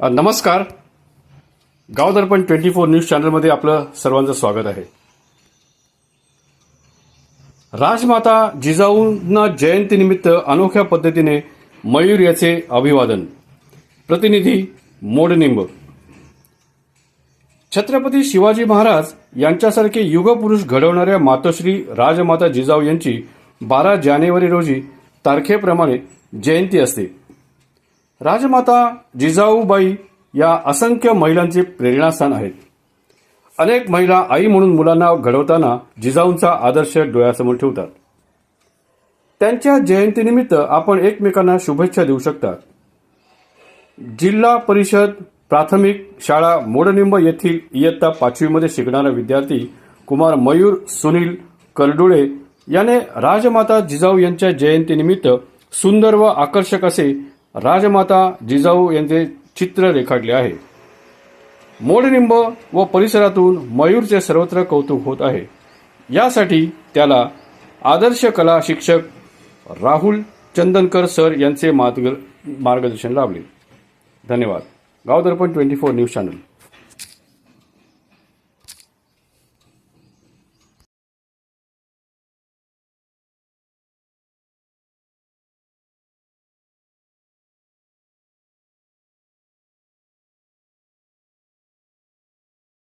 नमस्कार. गाव दर्पण twenty four news चॅनलमध्ये आपलं सर्वांचं स्वागत आहे. राजमाता जिजाऊंना जयंतीनिमित्त अनोख्या पद्धतीने मयूर याचे अभिवादन. प्रतिनिधी मोडनिंब छत्रपती शिवाजी महाराज यांच्यासारखे युगपुरुष घडवणाऱ्या मातोश्री राजमाता जिजाऊ यांची बारा जानेवारी रोजी तारखेप्रमाणे जयंती असते. राजमाता जिजाऊबाई या असंख्य महिलांचे प्रेरणास्थान आहेत. अनेक महिला आई म्हणून मुलांना घडवताना जिजाऊंचा आदर्श डोळ्यासमोर ठेवतात. त्यांच्या जयंतीनिमित्त आपण एकमेकांना शुभेच्छा देऊ शकता. जिल्हा परिषद प्राथमिक शाळा मोडनिंब येथील इयत्ता पाचवीमध्ये शिकणारा विद्यार्थी कुमार मयूर सुनील करडुळे याने राजमाता जिजाऊ यांच्या जयंतीनिमित्त सुंदर व आकर्षक असे राजमाता जिजाऊ यांचे चित्र रेखाटले आहे. मोडनिंब व परिसरातून मयूरचे सर्वत्र कौतुक होत आहे. यासाठी त्याला आदर्श कला शिक्षक राहुल चंदनकर सर यांचे मार्ग- मार्गदर्शन लाभले. धन्यवाद. Gavdarpan twenty four news channel.